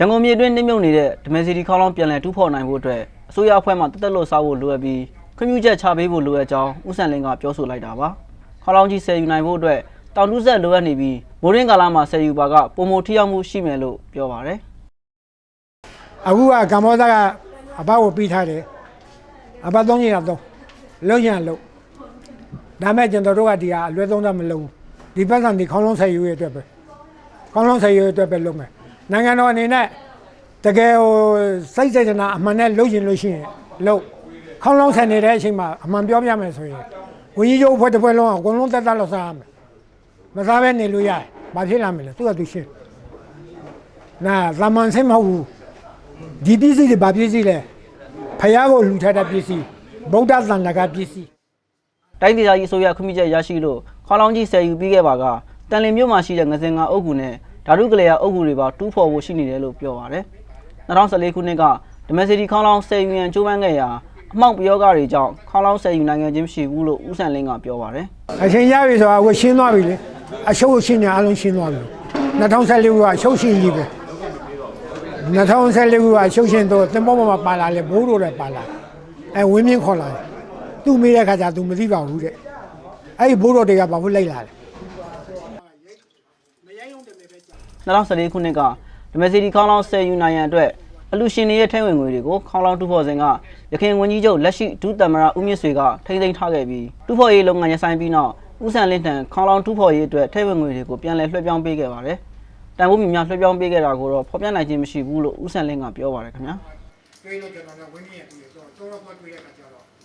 ရန်ကုန်မြေအတွင်းနှိမ့်မြုပ်နေတဲ့ဒမဲစီတီခေါင်းလောင်းပြန်လည်တူးဖော်နိုင်ဖို့အတွက်အစိုးရအဖွဲ့မှတက်တက်လို့စားဖို့လိုအပ်ပြီးခွင့်ပြုချက်ချပေးဖို့လိုအပ်ကြောင်းဦးစံလင်းကပြောဆိုလိုက်တာပါခေါင်းလောင်းကြီးဆယ်ယူနိုင်ဖို့အတွက်တောင်တူးဆက်လိုအပ်နေပြီးမိုးရင်းကာလမှာဆယ်ယူပါကပုံမထိရောက်မှုရှိမယ်လို့ပြောပါတယ်အခုကကမ္ဘောဇကအဘကိုပြီးထားတယ်အဘသုံးရင်တော့လုံးရလုံးဒါမဲ့ကျွန်တော်တို့ကဒီဟာအလွဲသုံးစားမလုံးဘူးဒီပတ်စံဒီခေါင်းလုံးဆက်ယူရအတွက်ပဲခေါင်းလုံးဆက်ယူရအတွက်ပဲလုံးမယ် နိုင်ငံတော်အနေနဲ့တကယ်ဟိုစိတ်စေတနာအမှန်နဲ့လုံးရင်လို့ရှိရင်လုံးခေါင်းလုံးဆက်နေတဲ့အချိန်မှာအမှန်ပြောပြမယ်ဆိုရင်ဝင်းကြီးချုပ်ဖွဲ့တစ်ဖွဲ့လုံးအကုန်လုံးတက်တက်လို့စားရမယ်မစားဘဲနေလို့ရတယ်ဘာဖြစ်လာမလဲသူကသူရှင်းနာသမန်စိတ်မဟုတ်ဘူးဒီပစ္စည်းတွေဘာပစ္စည်းလဲဖယားကိုလှူထားတဲ့ပစ္စည်းဗုဒ္ဓသန္တာကပစ္စည်းတိုင်းဒေသကြီးအစိုးရခွင့်ပြုချက်ရရှိလို့ခေါင်းလောင်းကြီးဆယ်ယူပြီးခဲ့ပါကတန်လင်မြို့မှာရှိတဲ့ငစင်ငါအုပ်ကူနဲ့ ဓာတုကလေးယာအုပ်ကူတွေပါတူးဖော်ဖို့ရှိနေတယ်လို့ပြောပါတယ်2014ခုနှစ်ကဒမဲစီတီခေါင်းလောင်းဆယ်ယူရန်ကျိုးပန်းခဲ့ရာအမှောက်ပယောဂတွေကြောင့်ခေါင်းလောင်းဆယ်ယူနိုင်ခြင်းမရှိဘူးလို့ဦးစံလင်းကပြောပါတယ်အချိန်ရပြီဆိုတာကိုရှင်းသွားပြီလေအရှုပ်အရှင်းညာအလုံးရှင်းသွားပြီ2014ခုကအရှုပ်ရှင်းကြီးပဲ2014ခုကအရှုပ်ရှင်းတော့တင်ပေါ်ပေါ်မှာပါလာလေဘိုးတို့လည်းပါလာအဲဝင်းမြင့်ခေါ်လာတယ်သူ့မေးတဲ့ခါကျသူမသိပါဘူးတဲ့အဲ့ဒီဘိုးတို့တွေကဘာလို့လိုက်လာလဲ 2014ခုနှစ်ကဒမဲစီတီခေါင်းလောင်းဆယ်ယူနိုင်ရန်အတွက်အလူရှင်တွေရဲ့ထဲဝင်ငွေတွေကိုခေါင်းလောင်းတူးဖော်စဉ်ကရခိုင်ဝန်ကြီးချုပ်လက်ရှိဒုသမ္မတဦးမြင့်ဆွေကထိန်းသိမ်းထားခဲ့ပြီးတူးဖော်ရေးလုပ်ငန်းရဆိုင်ပြီးနောက်ဦးစံလင်းထံခေါင်းလောင်းတူးဖော်ရေးအတွက်ထဲဝင်ငွေတွေကိုပြန်လည်လွှဲပြောင်းပေးခဲ့ပါတယ်တန်ဖိုးမြများလွှဲပြောင်းပေးခဲ့တာကိုတော့ဖော်ပြနိုင်ခြင်းမရှိဘူးလို့ဦးစံလင်းကပြောပါတယ်ခင်ဗျာတွေ့လို့ကျွန်တော်ကဝင်းမြင့်ပြီးတော့တော့တော့တွေ့တဲ့ခါကျ